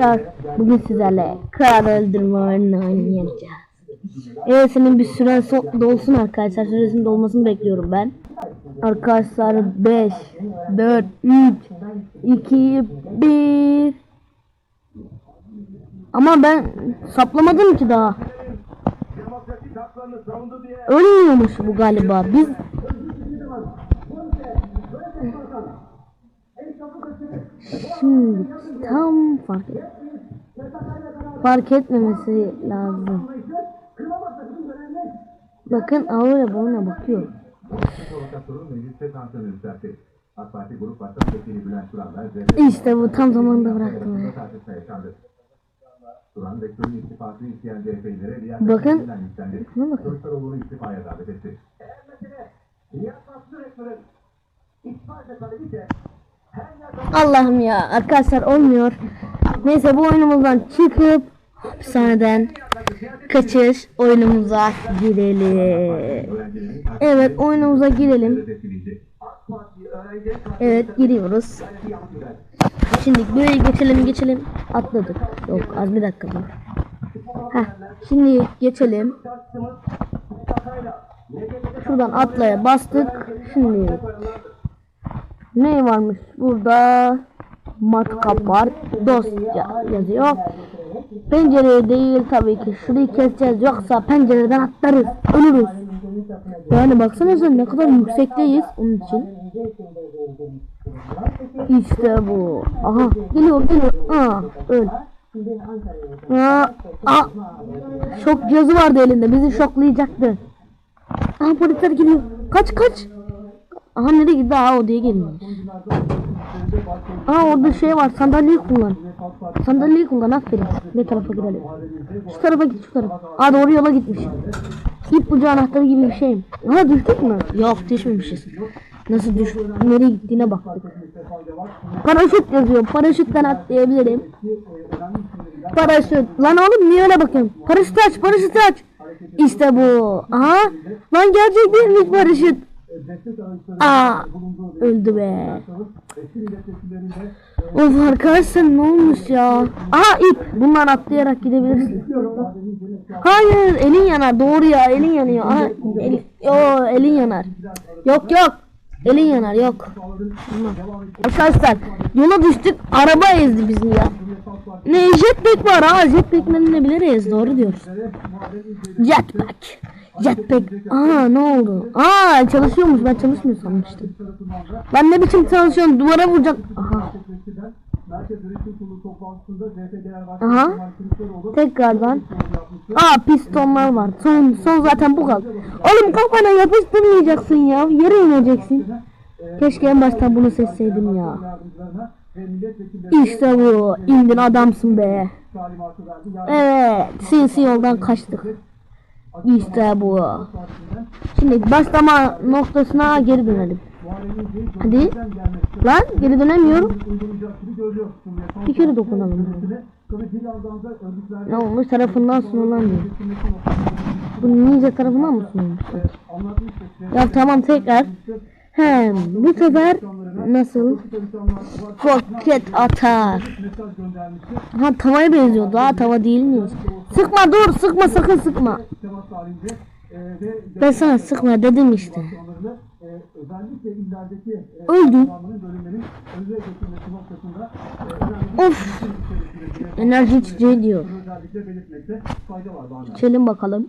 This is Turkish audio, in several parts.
arkadaşlar bugün sizlerle kral öldürme oyununu oynayacağız. Evet senin bir süren so- dolsun arkadaşlar süresinin dolmasını bekliyorum ben. Arkadaşlar 5 4 3 2 1 Ama ben saplamadım ki daha. Ölmüyormuş bu galiba. Biz Şimdi tam fark et. Fark etmemesi lazım. Bakın Aurora bana bakıyor. İşte bu tam zamanında bıraktım. Duran rektörün istifasını Bakın. Kılıçdaroğlu'nu davet etti. Allah'ım ya arkadaşlar olmuyor. Neyse bu oyunumuzdan çıkıp hapishaneden kaçış oyunumuza girelim. Evet oyunumuza girelim. Evet giriyoruz. Şimdi buraya geçelim geçelim. Atladık. Yok az bir dakika dur. Heh, şimdi geçelim. Şuradan atlaya bastık. Şimdi ne varmış burada? Matkap var. Dosya yazıyor. Pencereye değil tabii ki. Şurayı keseceğiz. Yoksa pencereden atlarız. Ölürüz. Yani baksana sen ne kadar yüksekteyiz onun için. İşte bu. Aha geliyor geliyor. Aa öl. Aa, aa. Şok cihazı vardı elinde. Bizi şoklayacaktı. Aha polisler geliyor. Kaç kaç. Aha nereye gitti? Aa odaya gelmiş. Aa orada şey var. Sandalyeyi kullan. Sandalyeyi kullan. Aferin. Ne tarafa gidelim? Şu tarafa git şu tarafa. Aa doğru yola gitmiş. İp bucu anahtarı gibi bir şey. Ha düştük mü? Yok düşmemişiz. Nasıl düş nereye gittiğine baktık. Paraşüt yazıyor. Paraşütten atlayabilirim. Paraşüt. Lan oğlum niye öyle bakıyorsun? Paraşüt aç, paraşüt aç. İşte bu. Aha. Lan gerçek değilmiş paraşüt. Aa, öldü be. Of arkadaşlar ne olmuş ya? Aha ip. Bundan atlayarak gidebilirsin. Hayır elin yanar doğru ya elin yanıyor. Aha, el, yo, elin yanar. Yok yok. Elin yanar yok. Arkadaşlar yola düştük araba ezdi bizi ya. Ne jetpack var ha jetpack'le inebiliriz doğru diyorsun. Jetpack. Jetpack. Aa ne oldu? Aa çalışıyormuş ben çalışmıyor sanmıştım. Ben ne biçim çalışıyorum duvara vuracak. Aha. Aha. Tekrardan. Aa pistonlar var. Son son zaten bu kaldı. Oğlum kafana yapıştırmayacaksın ya. Yere ineceksin. Keşke en baştan bunu seçseydim ya. İşte bu. İndin adamsın be. Evet. Sinsi yoldan kaçtık. İşte bu. Şimdi başlama noktasına geri dönelim. Hadi. Lan geri dönemiyorum. Bir kere dokunalım. Ne olmuş tarafından sunulamıyor. Bu ninja tarafından mı sunulmuş? Ya tamam tekrar. He, bu sefer nasıl? Roket atar. Ha tavaya benziyor. Daha tava değil mi? Sıkma dur sıkma sakın sıkma. Ben sana sıkma dedim işte. Öldü. Of. Enerji içeceği diyor. İçelim bakalım.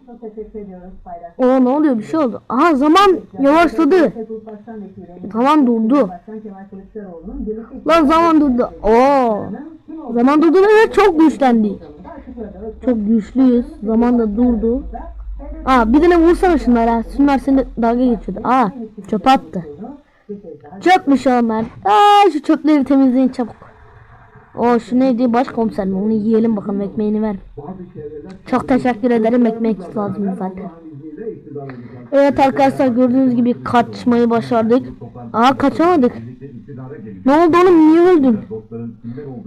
O ne oluyor bir şey oldu. Aha zaman yavaşladı. Zaman durdu. Lan zaman durdu. Oo. Zaman durdu ve çok güçlendik. Çok güçlüyüz. Zaman da durdu. Aa bir tane vursana şunlara. Şunlar seni dalga geçiyordu. Aa çöp attı. Çöpmüş onlar. Aa şu çöpleri temizleyin çabuk. O şu neydi başkomiser mi? Onu yiyelim bakalım ekmeğini ver. Çok teşekkür ederim ekmek lazım zaten. Evet arkadaşlar gördüğünüz gibi kaçmayı başardık. Aa kaçamadık. Ne oldu oğlum niye öldün?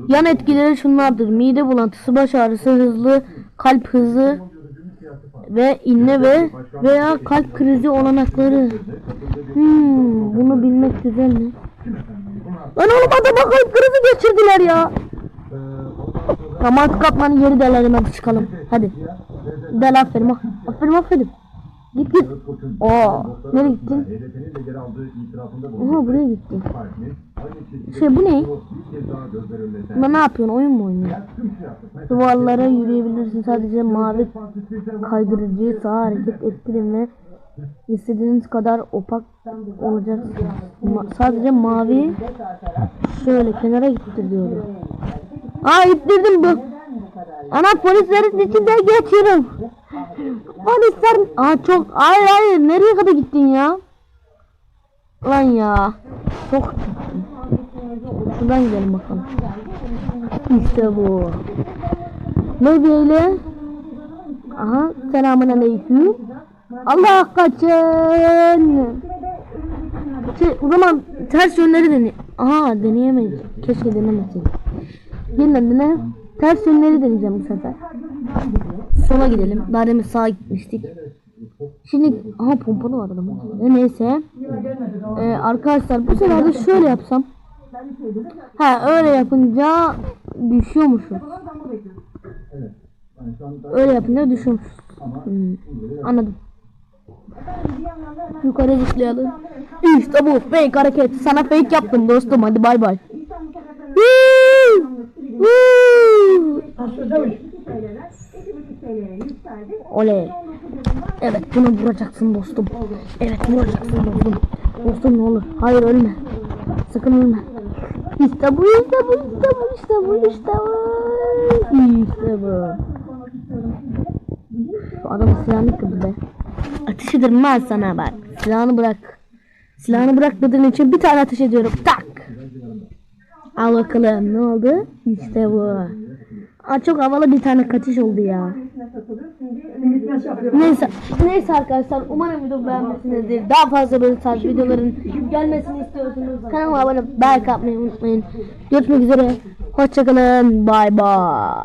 Yan etkileri şunlardır. Mide bulantısı, baş ağrısı, hızlı kalp hızı ve inme ve veya kalp krizi olanakları. Hmm, bunu bilmek güzel mi? Lan oğlum adama kalp krizi geçirdiler ya. Tamam katmanı geri delelim hadi çıkalım. Hadi. Del aferin. Aferin aferin. Git git. Oo, nereye gittin? Bulundu. buraya gitti. Partinin aynı şekilde Şey bu ne? Buna ne yapıyorsun? Oyun mu oynuyorsun? Duvarlara yürüyebilirsin. Sadece mavi kaydırıcıyı sağa hareket ettirin ve istediğiniz kadar opak olacak. Ma- sadece mavi şöyle kenara gittir diyorum. Aa ittirdim bu. Ana polislerin içinden geçiyorum. Polisler... Aa çok... Hayır hayır nereye kadar gittin ya? Lan ya. Çok Şuradan gidelim bakalım. İşte bu. Ne böyle? Aha selamun aleyküm. Allah kaçın. Şey, o zaman ters yönleri dene. Aha deneyemeyiz. Keşke denemeseydik. Yeniden dene. Ters yönleri deneyeceğim bu sefer. Sola gidelim. Daha demin sağa gitmiştik. Şimdi aha pompalı var adamın. Neyse. Ee, arkadaşlar bu sefer de şöyle yapsam. Ha öyle yapınca düşüyormuşuz. Yani şu anda Öyle yapınca düşüyormuşuz. Hmm, Anladım. Yukarı zıplayalım. İşte bu fake hareket. Sana fake yaptım dostum. Hadi bay bay. Oley. Evet bunu vuracaksın dostum. Evet vuracaksın dostum. Dostum ne olur. Hayır ölme. Sakın ölme. İşte bu işte bu işte bu işte bu işte bu. İşte bu. Şu adamın silahını kırdı be. Ateş ederim ben sana bak. Silahını bırak. Silahını bırakmadığın için bir tane ateş ediyorum. Tak. Al bakalım ne oldu? İşte bu. Aa, çok havalı bir tane kaçış oldu ya. Neyse, neyse arkadaşlar umarım video beğenmişsinizdir. Daha fazla böyle tarz videoların gelmesini istiyorsunuz. Kanalıma abone olup like unutmayın. Görüşmek üzere. Hoşçakalın. Bay bay.